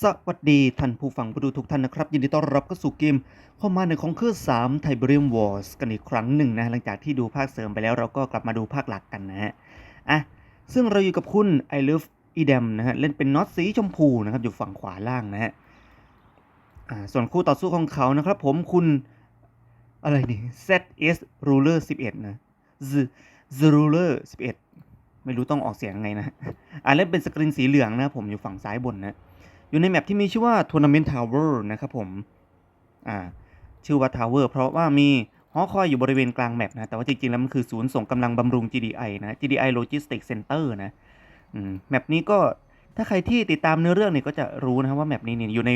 สวัสดีท่านผู้ฟังผู้ดูทุกท่านนะครับ ยินดีต้อนรับเข้าสู่เกมข้อมาในของเครื่อง3 Tiberium Wars กันอีกครั้งหนึ่งนะ หลังจากที่ดูภาคเสริมไปแล้วเราก็กลับมาดูภาคหลักกันนะฮะอะซึ่งเราอยู่กับคุณ I love Edem นะฮะ เล่นเป็นน็อตสีชมพูนะครับ อยู่ฝั่งขวาล่างนะฮะอ่าส่วนคู่ต่อสู้ของเขานะครับผมคุณอะไรนี่ ZS Ruler 11 นะ Z Z Ruler 11 ไม่รู้ต้องออกเสียงยังไงนะอ่าเล่นเป็นสกรีนสีเหลืองนะผมอยู่ฝั่งซ้ายบนนะ อยู่ในแมปที่มีชื่อว่า Tournament Tower นะครับผม อ่า ชื่อว่า Tower เพราะว่ามีหอคอยอยู่บริเวณกลางแมปนะ แต่ว่าจริงๆ แล้วมันคือศูนย์ส่งกำลังบำรุง GDI นะ GDI Logistics Center นะมแมปนี้ก็ถ้าใครที่ติดตามเนื้อเรื่องเนี่ยก็จะรู้นะว่าแมปนี้เนี่ยอยู่ใน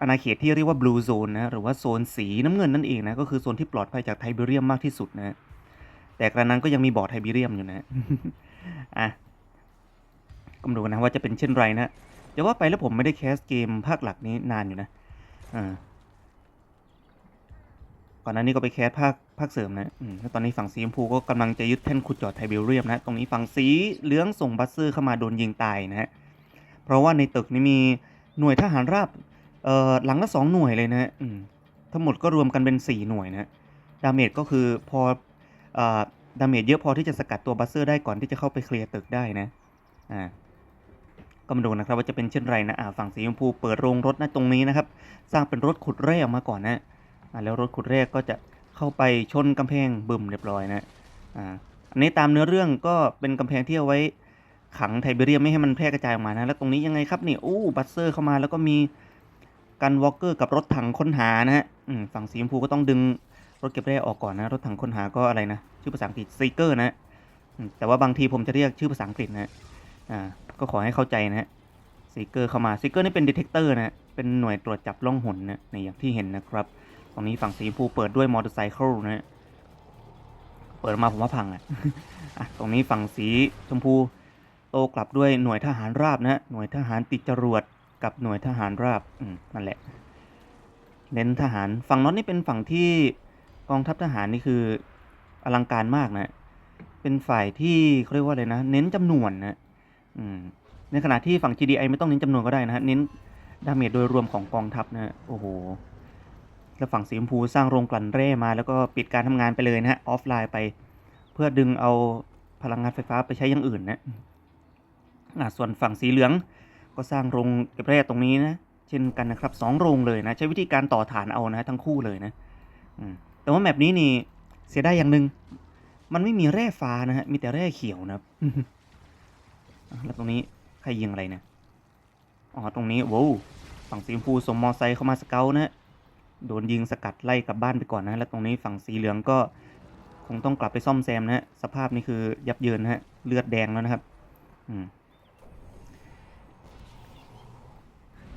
อาณาเขตที่เรียกว่า Blue Zone นะ หรือว่าโซนสีน้ำเงินนั่นเองนะ ก็คือโซนที่ปลอดภัยจากไทเบเรียมมากที่สุดนะ แต่กระนั้นก็ยังมีบ่อไทเบเรียมอยู่นะ อะก็มาดูกันนะว่าจะเป็นเช่นไรนะ จะว่าไปแล้วผมไม่ได้แคสเกมภาคหลักนี้นานอยู่นะอ่าก่อนหน้านี้ก็ไปแคสภาคภาคเสริมนะอืมแล้วตอนนี้ฝั่งสีชมพูก็กำลังจะยึดแท่นขุดจอดไทเบลเรียมนะ ตรงนี้ฝั่งสีเหลืองส่งบัสเซอร์เข้ามาโดนยิงตายนะฮะ เพราะว่าในตึกนี้มีหน่วยทหารราบ เอ่อ หลังละสองหน่วยเลยนะฮะทั้งหมดก็รวมกันเป็นสี่หน่วยนะดาเมจก็คือพอ เอ่อ ดาเมจเยอะพอที่จะสกัดตัวบัสเซอร์ได้ก่อนที่จะเข้าไปเคลียร์ตึกได้นะ อ่า ก็มาดูนะครับว่าจะเป็นเช่นไรนะอ่าฝั่งสีชมพูเปิดโรงรถนะตรงนี้นะครับ สร้างเป็นรถขุดแร่ออกมาก่อนนะอ่าแล้วรถขุดแร่ก็จะเข้าไปชนกำแพงบึมเรียบร้อยนะอ่าอันนี้ตามเนื้อเรื่องก็เป็นกำแพงที่เอาไว้ขังไทเบเรียมไม่ให้มันแพร่กระจายออกมานะแล้วตรงนี้ยังไงครับนี่โอ้บัสเซอร์เข้ามาแล้วก็มีกันวอลเกอร์กับรถถังค้นหานะฮะฝั่งสีชมพูก็ต้องดึงรถเก็บแร่ออกก่อนนะ รถถังค้นหาก็อะไรนะ ชื่อภาษาอังกฤษซีเกอร์นะ แต่ว่าบางทีผมจะเรียกชื่อภาษาอังกฤษนะ อ่า ก็ขอให้เข้าใจนะฮะซีเกอร์เข้ามาซีเกอร์นี่เป็นดีเทคเตอร์นะเป็นหน่วยตรวจจับล่องหนนะในอย่างที่เห็นนะครับ ตรงนี้ฝั่งสีชมพูเปิดด้วยมอเตอร์ไซค์นะเปิดมาผมว่าพังอะตรงนี้ฝั่งสีชมพูโตกลับด้วยหน่วยทหารราบนะหน่วยทหารติดจรวดกับหน่วยทหารราบอืมนั่นแหละ เน้นทหารฝั่งน็อตนี่เป็นฝั่งที่กองทัพทหารนี่คืออลังการมากนะ เป็นฝ่ายที่เขาเรียกว่าอะไรนะ เน้นจำนวนนะ ในขณะที่ฝั่ง GDI ไม่ต้องเน้นจำนวนก็ได้นะฮะเน้นดาเมจโดยรวมของกองทัพนะฮะโอ้โห แล้วฝั่งสีชมพูสร้างโรงกลั่นแร่มาแล้วก็ปิดการทำงานไปเลยนะฮะออฟไลน์ไป เพื่อดึงเอาพลังงานไฟฟ้าไปใช้อย่างอื่นนะอะส่วนฝั่งสีเหลืองก็สร้างโรงเก็บแร่ตรงนี้นะเช่นกันนะครับสองโรงเลยนะ ใช้วิธีการต่อฐานเอานะทั้งคู่เลยนะอแต่ว่าแมปนี้นี่เสียได้อย่างหนึ่งมันไม่มีแร่ฟ้านะฮะมีแต่แร่เขียวนะครับอะ แล้วตรงนี้ใครยิงอะไรเนี่ยอ๋อตรงนี้โว้วฝั่งสีชมพูส่งมอไซค์เข้ามาสเกลนะฮะโดนยิงสกัดไล่กลับบ้านไปก่อนนะ แล้วตรงนี้ฝั่งสีเหลืองก็คงต้องกลับไปซ่อมแซมนะฮะสภาพนี่คือยับเยินนะฮะเลือดแดงแล้วนะครับ อืม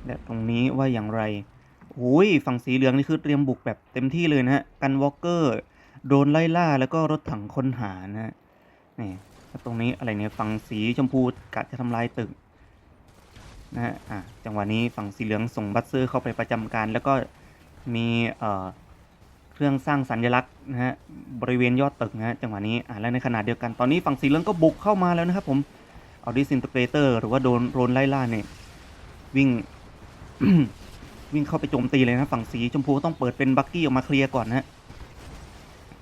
และตรงนี้ว่าอย่างไรโอ้ยฝั่งสีเหลืองนี่คือเตรียมบุกแบบเต็มที่เลยนะฮะกันวอลเกอร์โดนไล่ล่าแล้วก็รถถังค้นหานะฮะนี่ ตรงนี้อะไรเนี่ยฝั่งสีชมพูกะจะทำลายตึกนะฮะอะจังหวะนี้ฝั่งสีเหลืองส่งบัสเซอร์เข้าไปประจำการ แล้วก็มีเอ่อเครื่องสร้างสัญลักษณ์นะฮะบริเวณยอดตึกนะฮะจังหวะนี้อะและในขณะเดียวกันตอนนี้ฝั่งสีเหลืองก็บุกเข้ามาแล้วนะครับผมเอาดิสินเตอร์เกรเตอร์หรือว่าโดนโดนไล่ล่าเนี่ยวิ่งวิ่งเข้าไปโจมตีเลยนะฝั่งสีชมพูต้องเปิดเป็นบักกี้ออกมาเคลียร์ก่อนนะฮะ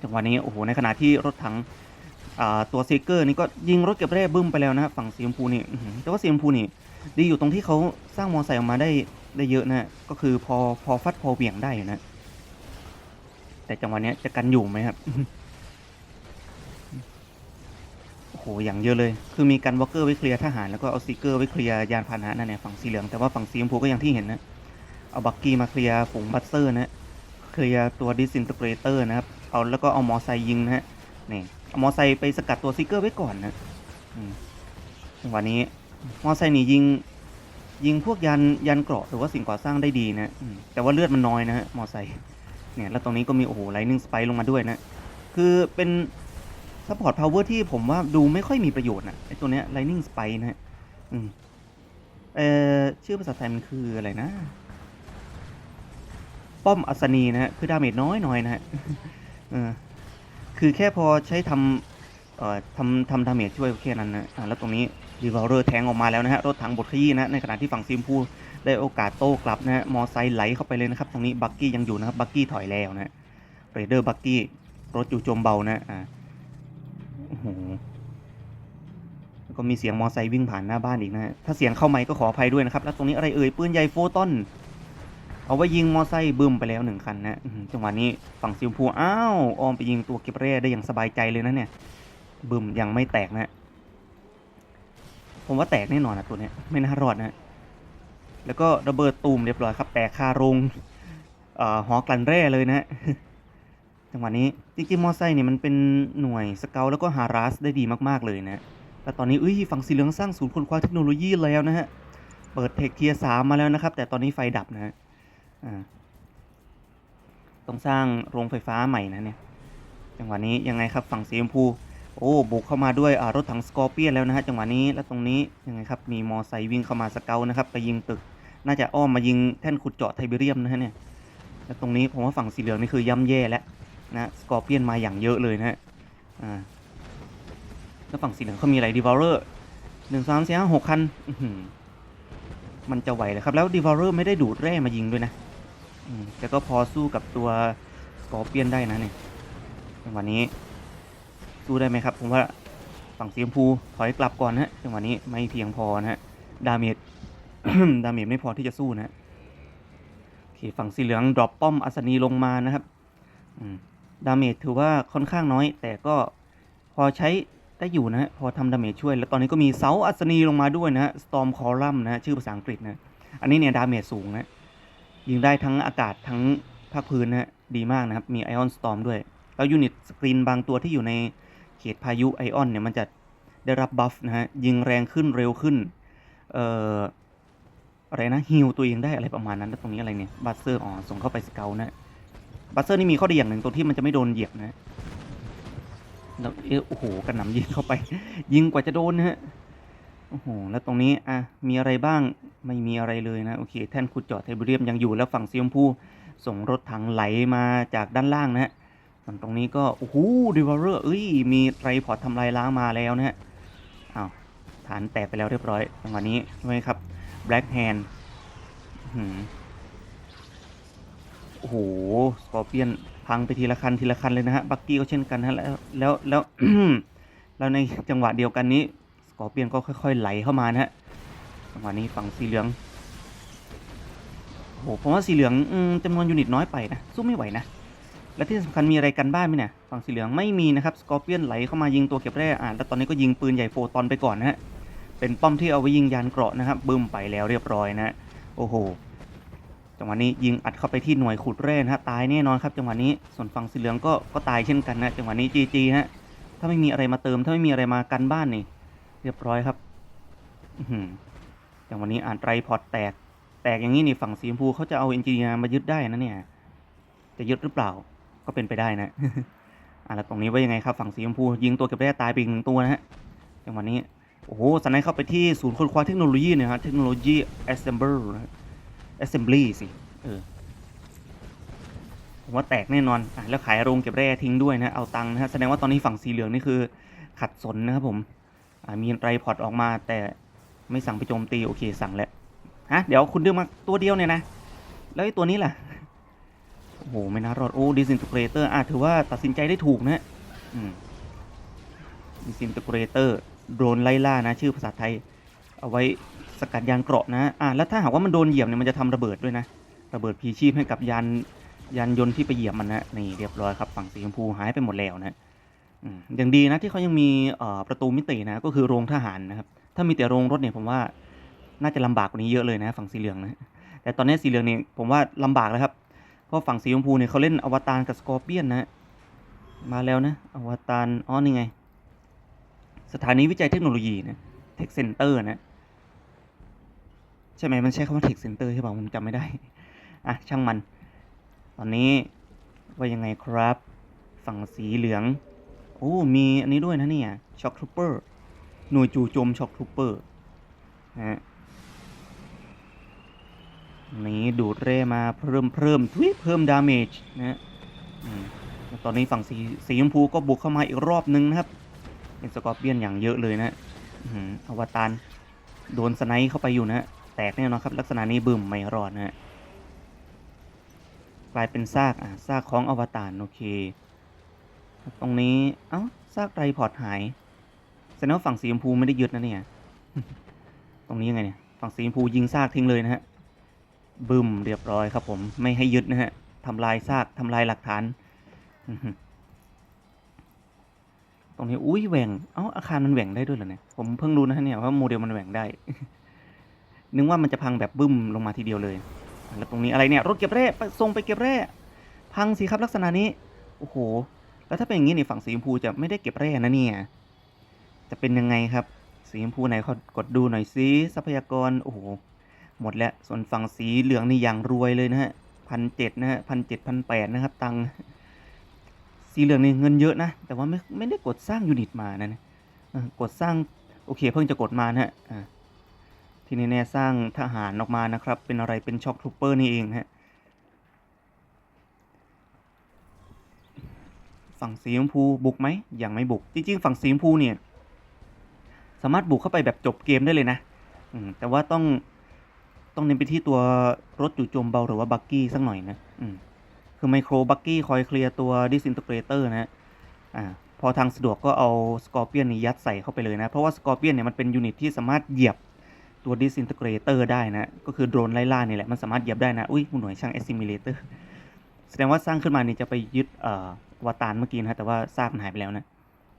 จังหวะนี้โอ้โหในขณะที่รถถัง ตัวซีเกอร์นี่ก็ยิงรถเก็บแร่บึ้มไปแล้วนะฝั่งสีชมพูนี่แต่ว่าสีชมพูนี่ ดีอยู่ตรงที่เขาสร้างมอไซค์ออกมาได้ได้เยอะนะก็คือพอพอฟัดพอเหวี่ยงได้อยู่นะ แต่จังหวะเนี้ยจะกันอยู่ไหมครับโอ้โหอย่างเยอะเลย คือมีกันวอลเกอร์ไว้เคลียร์ทหารแล้วก็เอาซีเกอร์ไว้เคลียร์ยานพาหนะนั่นแหละฝั่งสีเหลืองแต่ว่าฝั่งสีชมพูก็อย่างที่เห็นนะเอาบักกี้มาเคลียร์ฝูงบัตเซอร์นะเคลียร์ตัวดิสอินเตอร์เกรเตอร์นะครับเอาแล้วก็เอามอไซค์ยิงนะฮะนี่ มอไซค์ไปสกัดตัวซิกเกอร์ไว้ก่อนนะจังหวะนี้ มอไซค์นี่ยิง ยิงพวกยันยันเกราะหรือว่าสิ่งก่อสร้างได้ดีนะแต่ว่าเลือดมันน้อยนะฮะมอไซค์เนี่ยแล้วตรงนี้ก็มีโอ้โหไลนิ่งสไปลงมาด้วยนะคือเป็นซัพพอร์ตพาวเวอร์ที่ผมว่าดูไม่ค่อยมีประโยชน์นะไอตัวเนี้ยไลนิ่งสไปนะฮะเอ่อชื่อภาษาไทยมันคืออะไรนะ ป้อมอัศนีนะฮะคือดาเมจน้อยๆนะฮะ คือแค่พอใช้ทำเอ่อทำทำดาเมจช่วยแค่นั้นนะอ่าแล้วตรงนี้ดีวอลเลอร์แทงออกมาแล้วนะฮะรถถังบดขยี้นะในขณะที่ฝั่งซีมพูได้โอกาสโต้กลับนะฮะมอไซค์ไหลเข้าไปเลยนะครับตรงนี้บักกี้ยังอยู่นะครับบักกี้ถอยแล้วนะเรเดอร์บักกี้รถจู่โจมเบานะอ่าโอ้โหแล้วก็มีเสียงมอไซค์วิ่งผ่านหน้าบ้านอีกนะฮะถ้าเสียงเข้าไมค์ก็ขออภัยด้วยนะครับแล้วตรงนี้อะไรเอ่ยปืนใหญ่โฟตอน เอาไว้ยิงมอไซค์บึ้มไปแล้วหนึ่งคันนะจังหวะนี้ฝั่งซิมพูอ้าวออมไปยิงตัวเก็บเร่ได้อย่างสบายใจเลยนะเนี่ยบึ้มยังไม่แตกนะผมว่าแตกแน่นอนนะตัวนี้ไม่น่ารอดนะ แล้วก็ระเบิดตูมเรียบร้อยครับ แตกคาโรงหอกลั่นแร่เลยนะจังหวะนี้จริงๆมอไซค์เนี่ยมันเป็นหน่วยสเกลแล้วก็ฮาราสได้ดีมากๆเลยนะแล้วตอนนี้เอ้ยฝั่งสีเหลืองสร้างศูนย์ค้นคว้าเทคโนโลยีแล้วนะฮะเปิดเทคเทียสามมาแล้วนะครับ แต่ตอนนี้ไฟดับนะฮะ ต้องสร้างโรงไฟฟ้าใหม่นะเนี่ย จังหวะนี้ยังไงครับฝั่งสีชมพู โอ้บุกเข้ามาด้วยรถถังสกอร์เปียนแล้วนะฮะจังหวะนี้แล้วตรงนี้ยังไงครับมีมอไซค์วิ่งเข้ามาสเกลนะครับไปยิงตึก น่าจะอ้อมมายิงแท่นขุดเจาะไทเบเรียมนะฮะเนี่ยแล้วตรงนี้ผมว่าฝั่งสีเหลืองนี่คือย่ำแย่แล้วนะสกอร์เปียนมาอย่างเยอะเลยนะฮะอ่าแล้วฝั่งสีเหลืองเขามีอะไรดีวอลเลอร์หนึ่งสามสี่ห้าหกคันมันจะไหวเลยครับ แล้วดีวอลเลอร์ไม่ได้ดูดแร่มายิงด้วยนะ อืมแต่ก็พอสู้กับตัวสกอร์เปียนได้นะเนี่ยจังหวะนี้ สู้ได้ไหมครับ ผมว่าฝั่งสีชมพูถอยกลับก่อนนะฮะจังหวะนี้ไม่เพียงพอนะฮะดาเมจ ดาเมจไม่พอที่จะสู้นะฮะโอเคฝั่งสีเหลืองดรอปป้อมอัศนีลงมานะครับดาเมจถือว่าค่อนข้างน้อย แต่ก็พอใช้ได้อยู่นะฮะพอทำดาเมจช่วย แล้วตอนนี้ก็มีเสาอัศนีลงมาด้วยนะฮะ Storm Column นะฮะชื่อภาษาอังกฤษนะอันนี้เนี่ยดาเมจสูงนะ ยิงได้ทั้งอากาศทั้งภาคพื้นนะฮะดีมากนะครับ มีไอออนสตอมด้วย แล้วยูนิตสกรีนบางตัวที่อยู่ในเขตพายุไอออนเนี่ยมันจะได้รับบัฟนะฮะยิงแรงขึ้นเร็วขึ้น เอ่ออะไรนะฮิลตัวเองได้อะไรประมาณนั้นแล้วตรงนี้อะไรเนี่ยบัสเซอร์อ๋อส่งเข้าไปสเกลนะบัสเซอร์นี่มีข้อดีอย่างหนึ่งตรงที่มันจะไม่โดนเหยียบนะแล้วเอะโอ้โหกระหน่ำยิงเข้าไป ยิงกว่าจะโดนนะฮะ โอ้โห แล้วตรงนี้อะมีอะไรบ้าง ไม่มีอะไรเลยนะ โอเค แท่นขุดเจาะไทเบเรียมยังอยู่ แล้วฝั่งซียมพูส่งรถถังไหลมาจากด้านล่างนะฮะ ส่วนตรงนี้ก็ โอ้โหดิวอเรอร์เอ้ย มีไรพอร์ตทำลายล้างมาแล้วนะฮะอ้าวฐานแตกไปแล้วเรียบร้อยจังหวะนี้ใช่ไหมครับแบล็กแฮนด์โอ้โห สกอร์เปียนพังไปทีละคันทีละคันเลยนะฮะ บักกี้ก็เช่นกันฮะ แล้ว แล้ว แล้ว แล้วในจังหวะเดียวกันนี้ อเปียนก็ค่อยๆไหลเข้ามานะฮะจังหวะนี้ฝั่งสีเหลืองโอ้โหผมว่าสีเหลืองอืมจำนวนยูนิตน้อยไปนะสู้ไม่ไหวนะและที่สำคัญมีอะไรกันบ้างไหมเนี่ยฝั่งสีเหลืองไม่มีนะครับสกอร์เปียนไหลเข้ามายิงตัวเก็บแร่อ่าแล้วตอนนี้ก็ยิงปืนใหญ่โฟตอนไปก่อนนะฮะเป็นป้อมที่เอาไว้ยิงยานเกราะนะครับบึ้มไปแล้วเรียบร้อยนะฮะโอ้โหจังหวะนี้ยิงอัดเข้าไปที่หน่วยขุดแร่นะฮะตายแน่นอนครับจังหวะนี้ส่วนฝั่งสีเหลืองก็ก็ตายเช่นกันนะจังหวะนี้จีจีฮะถ้าไม่มีอะไรมาเติมถ้าไม่มีอะไรมากันบ้านนี่ เรียบร้อยครับอืย่างวันนี้อ่านไตรพอร์ตแตก แตกอย่างนี้นี่ฝั่งสีชมพูเขาจะเอาเอนจิเนียร์มายึดได้นะเนี่ยจะยึดหรือเปล่า ก็เป็นไปได้นะอ่าแล้วตรงนี้ว่ายังไงครับฝั่งสีชมพูยิงตัวเก็บได้ตายไปอีกหนึ่งตัวนะฮะอย่างวันนี้โอ้โหสไนเข้าไปที่ศูนย์ค้นคว้าเทคโนโลยีเนี่ยฮะเทคโนโลยี assembly นะ assembly สิเออผมว่าแตกแน่นอนอะแล้วขายโรงเก็บแร่ทิ้งด้วยนะ เอาตังค์นะฮะ แสดงว่าตอนนี้ฝั่งสีเหลืองนี่คือขัดสนนะครับผม มีไรพอร์ตออกมา แต่ไม่สั่งไปโจมตีโอเคสั่งแล้วฮะเดี๋ยวคุณเลือกมาตัวเดียวเนี่ยนะ แล้วไอ้ตัวนี้ล่ะ โอ้โห ไม่น่ารอด โอ้ดิส i น t เกรเตอร์อะถือว่าตัดสินใจได้ถูกนะอืมดิส i น t เกรเตอร์โดนไล่ล่านะ ชื่อภาษาไทย เอาไว้สกัดยานเกราะนะอะแล้วถ้าหากว่ามันโดนเหยียบเนี่ยมันจะทำระเบิดด้วยนะ ระเบิดพีชีพให้กับยานยานยนต์ที่ไปเหยียบมันนะนี่เรียบร้อยครับฝั่งสีชมพูหายไปหมดแล้วนะ อย่างดีนะที่เขายังมีประตูมิตินะก็คือโรงทหารนะครับ ถ้ามีแต่โรงรถเนี่ยผมว่าน่าจะลำบากกว่านี้เยอะเลยนะฝั่งสีเหลืองนะแต่ตอนนี้สีเหลืองเนี่ยผมว่าลำบากแล้วครับเพราะฝั่งสีชมพูเนี่ยเขาเล่นอวตารกับสกอร์เปียนนะมาแล้วนะอวตารอ๋อนี่ไง สถานีวิจัยเทคโนโลยีนะเทคเซ็นเตอร์นะใช่ไหมมันใช้คำว่าเทคเซ็นเตอร์ใช่ป่ะผมจำไม่ได้อะช่างมัน ตอนนี้ว่ายังไงครับ ฝั่งสีเหลือง อ้ มีอันนี้ด้วยนะเนี่ยช็อคทรูเปอร์หน่วยจู่โจมช็อคทรูเปอร์นะฮะนี้ดูดเร่มาเพิ่มเพิ่มทวิเพิ่มดาเมจนะฮะตอนนี้ฝั่งสีสีชมพูก็บุกเข้ามาอีกรอบนึงนะครับ เป็นสกอร์เปียนอย่างเยอะเลยนะอื้อวตารโดนสไนเข้าไปอยู่นะแตกแน่นอนครับ ลักษณะนี้บึมไม่รอดนะฮะกลายเป็นซากอะซากของอวตารโอเค ตรงนี้ เอ้าซากไรพอร์ตหายแสดงว่าฝั่งสีชมพูไม่ได้ยึดนะเนี่ย ตรงนี้ยังไงเนี่ย ฝั่งสีชมพูยิงซากทิ้งเลยนะฮะ บึมเรียบร้อยครับผม ไม่ให้ยึดนะฮะทำลายซากทำลายหลักฐาน ตรงนี้ อุ้ยแหว่ง เอ้า อาคารมันแหว่งได้ด้วยเหรอเนี่ย ผมเพิ่งรู้นะฮะเนี่ยว่าโมเดลมันแหว่งได้ นึกว่ามันจะพังแบบบึ้มลงมาทีเดียวเลย แล้วตรงนี้อะไรเนี่ย รถเก็บแร่ส่งไปเก็บแร่ พังสิครับลักษณะนี้ โอ้โห แล้วถ้าเป็นอย่างนี้ในฝั่งสีชมพูจะไม่ได้เก็บแร่นะเนี่ย จะเป็นยังไงครับ สีชมพูไหนขอกดดูหน่อยซิทรัพยากรโอ้โหหมดแล้ว ส่วนฝั่งสีเหลืองนี่อย่างรวยเลยนะฮะพันเจ็ดนะฮะพันเจ็ดพันแปดนะครับ ตังค์สีเหลืองนี่เงินเยอะนะ แต่ว่าไม่ไม่ได้กดสร้างยูนิตมานะนี่ยเออกดสร้างโอเคเพิ่งจะกดมานะฮะอ่าที่แน่สร้างทหารออกมานะครับ เป็นอะไรเป็นช็อคทูเปอร์นี่เองฮะ ฝั่งสีชมพูบุกไหมยังไม่บุก จริง ๆ ฝั่งสีชมพูเนี่ยสามารถบุกเข้าไปแบบจบเกมได้เลยนะอืแต่ว่าต้องต้องเน้นไปที่ตัวรถจู่โจมเบาหรือว่าบักกี้สักหน่อยนะอืคือไมโครบักกี้คอยเคลียร์ตัวดิสอิน t เกรเตอร์นะฮะอ่าพอทางสะดวกก็เอาสกอร์เปียนนี่ยัดใส่เข้าไปเลยนะ เพราะว่าสกอร์เปียนเนี่ยมันเป็นยูนิตที่สามารถเหยียบตัวดิสอิน t เกรเตอร์ได้นะ ก็คือโดรนไล่ล่านี่แหละมันสามารถเหยียบได้นะ อุ้ยหน่วยช่าง assimilator แสดงว่าสร้างขึ้นมาเนี่ยจะไปยึดเอ่อวาตารเมื่อกี้นะฮะแต่ว่าซากมันหายไปแล้วนะ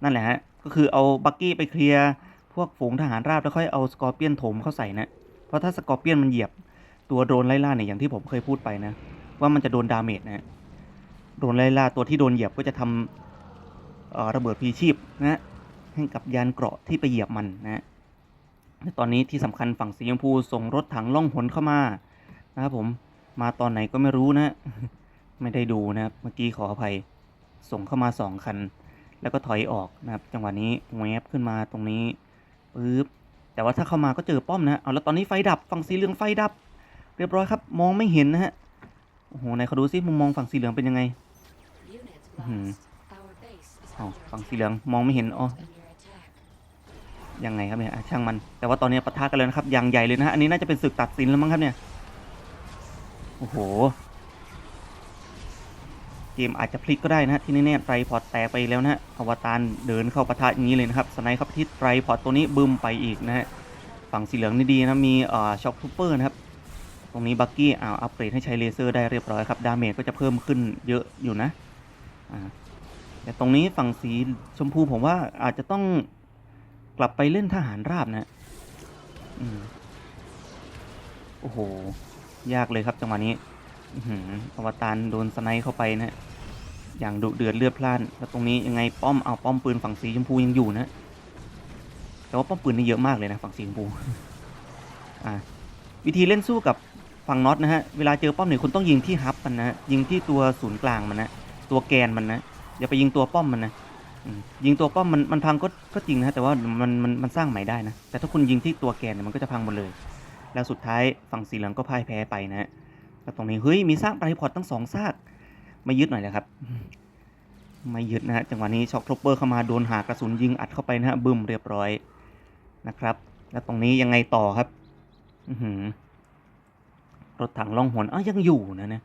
นั่นแหละฮะก็คือเอาบักกี้ไปเคลียร์พวกฝูงทหารราบแล้วค่อยเอาสกอร์เปียนโถมเข้าใส่นะเพราะถ้าสกอร์เปียนมันเหยียบตัวโดรนไล่ล่าเนี่ยอย่างที่ผมเคยพูดไปนะ ว่ามันจะโดนดาเมจนะโดรนไล่ล่าตัวที่โดนเหยียบก็จะทำระเบิดพีชีพนะให้กับยานเกราะที่ไปเหยียบมันนะและตอนนี้ที่สำคัญฝั่งสีชมพูส่งรถถังล่องหนเข้ามานะครับผมมาตอนไหนก็ไม่รู้นะ ไม่ได้ดูนะครับ เมื่อกี้ขออภัย ส่งเข้ามาสองคัน แล้วก็ถอยออกนะครับ จังหวะนี้แวบขึ้นมาตรงนี้ปึ๊บ แต่ว่าถ้าเข้ามาก็เจอป้อมนะ เอาแล้วตอนนี้ไฟดับ ฝั่งสีเหลืองไฟดับ เรียบร้อยครับ มองไม่เห็นนะฮะ โอ้โหไหนเขาดูซิมุมมองฝั่งสีเหลืองเป็นยังไงอ๋อฝั่งสีเหลืองมองไม่เห็น อ๋อ ยังไงครับเนี่ยช่างมัน แต่ว่าตอนนี้ปะทะกันเลยนะครับ อย่างใหญ่เลยนะฮะ อันนี้น่าจะเป็นศึกตัดสินแล้วมั้งครับเนี่ย โอ้โห เกมอาจจะพลิกก็ได้นะฮะที่แน่ๆไตรพอร์ตแตกไปแล้วนะฮะอวตารเดินเข้าปะทะอย่างนี้เลยนะครับสไนด์เข้าไปที่ไตรพอร์ตตัวนี้บึ้มไปอีกนะฮะฝั่งสีเหลืองนี่ดีนะมีเอ่อช็อคทูเปอร์นะครับตรงนี้บักกี้อ่าอัปเกรดให้ใช้เลเซอร์ได้เรียบร้อยครับดาเมจก็จะเพิ่มขึ้นเยอะอยู่นะอ่าแต่ตรงนี้ฝั่งสีชมพูผมว่าอาจจะต้องกลับไปเล่นทหารราบนะอืมโอ้โห ยากเลยครับจังหวะนี้ อวตารโดนสไนเข้าไปนะ อย่างดุเดือดเลือดพล่าน แล้วตรงนี้ยังไงป้อมเอาป้อมปืนฝั่งสีชมพูยังอยู่นะ แต่ว่าป้อมปืนนี่เยอะมากเลยนะฝั่งสีชมพูอ่าวิธีเล่นสู้กับฝั่งน็อตนะฮะ เวลาเจอป้อมเนี่ยคุณต้องยิงที่ฮับมันนะยิงที่ตัวศูนย์กลางมันนะ ตัวแกนมันนะ อย่าไปยิงตัวป้อมมันนะยิงตัวป้อมมันมันพังก็ก็จริงนะแต่ว่ามันมันมันสร้างใหม่ได้นะ แต่ถ้าคุณยิงที่ตัวแกนเนี่ยมันก็จะพังหมดเลย แล้วสุดท้ายฝั่งสีเหลืองก็พ่ายแพ้ไปนะฮะ แล้วตรงนี้เฮ้ยมีซากไรพอร์ตตั้งสองซากไม่ยึดหน่อยนะครับ ไม่ยึดนะฮะจังหวะนี้ช็อคทรปเปอร์เข้ามาโดนหากระสุนยิงอัดเข้าไปนะฮะบึ้มเรียบร้อยนะครับ แล้วตรงนี้ยังไงต่อครับออืรถถังล่องหนอ้าวยังอยู่นะเนี่ย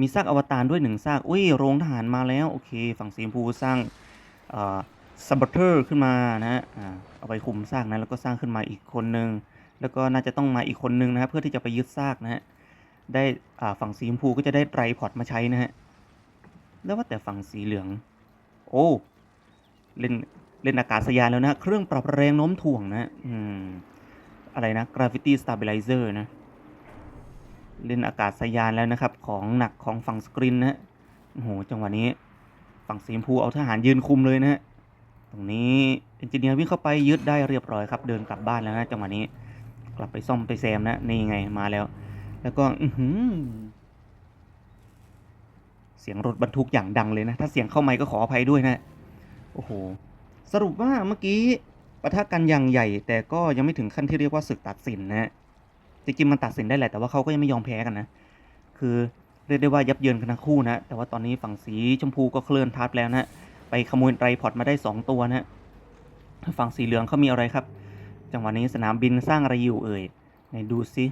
มีซากอวตารด้วยหนึ่งซากอุ้ยโรงทหารมาแล้วโอเค ฝั่งสีชมพูสร้างซับเอ่อซับเทอร์ขึ้นมานะฮะเอาไปคุมซากนะแล้วก็สร้างขึ้นมาอีกคนนึง แล้วก็น่าจะต้องมาอีกคนนึงนะฮะเพื่อที่จะไปยึดซากนะฮะ ได้ฝั่งสีชมพูก็จะได้ไตรพอร์ตมาใช้นะฮะ แล้วว่าแต่ฝั่งสีเหลือง โอ้ เล่นเล่นอากาศยานแล้วนะเครื่องปรับแรงโน้มถ่วงนะอืมอะไรนะ gravity stabilizer นะ เล่นอากาศยานแล้วนะครับ ของหนักของฝั่งสกรีนนะฮะโอ้โหจังหวะนี้ ฝั่งสีชมพูเอาทหารยืนคุมเลยนะฮะตรงนี้เอนจิเนียร์วิ่งเข้าไปยึดได้เรียบร้อยครับ เดินกลับบ้านแล้วนะจังหวะนี้กลับไปซ่อมไปแซมนะนี่ไงมาแล้ว แล้วก็อืเสียงรถบรรทุกอย่างดังเลยนะ ถ้าเสียงเข้าไมค์ก็ขออภัยด้วยนะ โอ้โห สรุปว่าเมื่อกี้ปะทะกันอย่างใหญ่ แต่ก็ยังไม่ถึงขั้นที่เรียกว่าศึกตัดสินนะฮะจริงๆมันตัดสินได้แหละแต่ว่าเขาก็ยังไม่ยอมแพ้กันนะ คือเรียกได้ว่ายับเยินกันทั้งคู่นะ แต่ว่าตอนนี้ฝั่งสีชมพูก็เคลื่อนทัพแล้วนะ ไปขโมยไรพอร์ตมาได้ 2 ตัวนะ ฝั่งสีเหลืองเขามีอะไรครับ จังหวะนี้สนามบินสร้างอะไรอยู่เอ่ยไหนดูซิ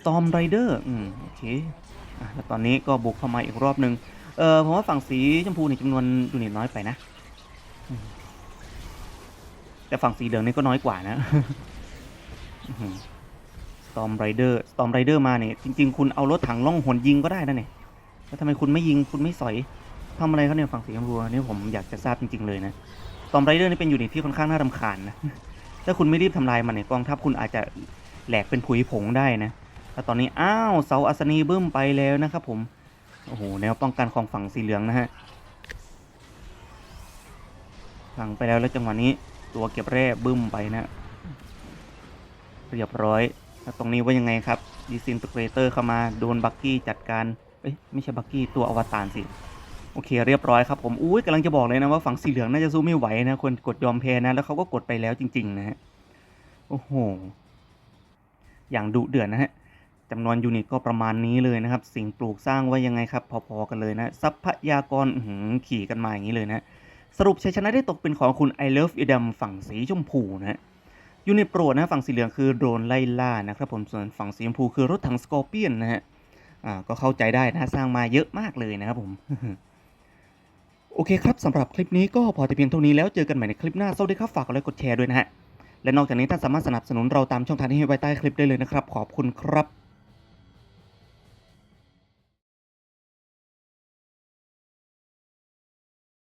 Storm Rider อืมโอเคอะแล้วตอนนี้ก็บุกเข้ามาอีกรอบหนึ่งเออผมว่าฝั่งสีชมพูนี่จำนวนยูนิตน้อยไปนะ แต่ฝั่งสีเหลืองนี่ก็น้อยกว่านะอื้อหือ Storm Rider Storm Rider มาเนี่ยจริง ๆ คุณเอารถถังล่องหนยิงก็ได้นะเนี่ยแล้วทำไมคุณไม่ยิงคุณไม่สอยทำอะไรเขาเนี่ยฝั่งสีชมพูอันนี่ผมอยากจะทราบจริง ๆ เลยนะ Storm Rider นี่เป็นยูนิตที่ค่อนข้างน่ารำคาญนะถ้าคุณไม่รีบทำลายมันเนี่ยกองทัพคุณอาจจะแหลกเป็นผุยผงได้นะ แล้วตอนนี้อ้าวเสาอัศนีบึ้มไปแล้วนะครับผม โอ้โหแนวป้องกันของฝั่งสีเหลืองนะฮะพังไปแล้วแล้วจังหวะนี้ตัวเก็บแร่บึ้มไปนะเรียบร้อยแล้วตรงนี้ว่ายังไงครับดีซินตเกรเตอร์เข้ามาโดนบักกี้จัดการเอ้ยไม่ใช่บักกี้ตัวอวตารสิโอเคเรียบร้อยครับผมอุ้ยกำลังจะบอกเลยนะว่าฝั่งสีเหลืองน่าจะสู้ไม่ไหวนะควรกดยอมแพ้นะแล้วเขาก็กดไปแล้วจริง ๆ นะฮะโอ้โหอย่างดุเดือดนะฮะ จำนวนยูนิตก็ประมาณนี้เลยนะครับ สิ่งปลูกสร้างไว้ยังไงครับ พอๆกันเลยนะทรัพยากรหืขี่กันมาอย่างนี้เลยนะ สรุปชัยชนะได้ตกเป็นของคุณ I Love i d มฝั่งสีชมพูนะฮะยูนิตโปรดนะฝั่งสีเหลืองคือโดรนไล่ล่านะครับผมส่วนฝั่งสีชมพูคือรถถังสกอร์เปียนนะฮะอ่าก็เข้าใจได้นะสร้างมาเยอะมากเลยนะครับผมโอเคครับสำหรับคลิปนี้ก็พอแต่เพียงเท่านี้แล้วเจอกันใหม่ในคลิปหน้าสวัสดีครับฝากกดไลค์กดแชร์ด้วยนะฮะและนอกจากนี้ท่านสามารถสนับสนุนเราตามช่องทางที่ให้ไว้ใต้คลิปได้เลยนะครับ ขอบคุณครับ